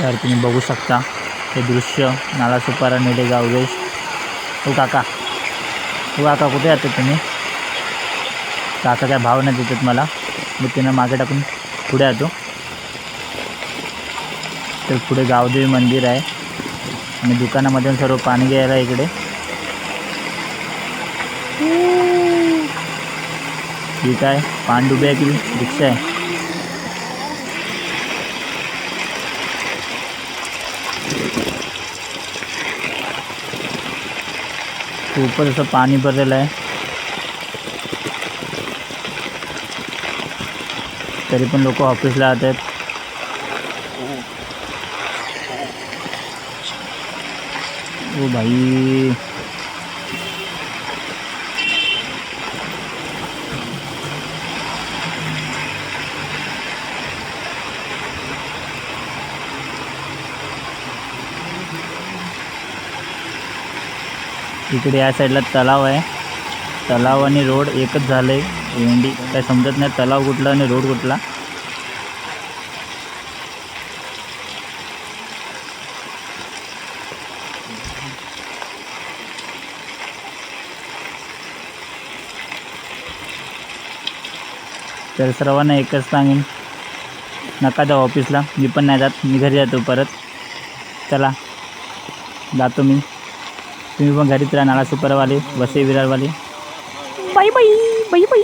तर तुम्ही बघू शकता हे दृश्य नाला सुपारा नेलेगाव वेश हो काका. हो काका कुठे येतात तुम्ही? काका काय भाव नाही देतात मला. मी त्यांना मागे टाकून पुढे येतो तर पुढे गावदेवी मंदिर आहे. आणि दुकानामधून सर्व पाणी घ्यायला इकडे. ठीक आहे पानडुबी आहे की रिक्षा आहे. खूपच से पानी भर आहे तरी पण लोक ऑफिसला आहेत ओ भाई। इकडे या साईडला तलाव आहे. तलाव आणि रोड एकच झालं आहे भेंडी काय समजत नाही तलाव कुठला आणि रोड कुठला. तर सर्वांना एकच सांगेन नका जाऊ ऑफिसला. मी पण नाही जात. मी घरी जातो परत. चला जातो मी. तुम्ही पण घरी राहा नाला सुपरवाले वसे विरारवाले. बाई बाई बाई बाई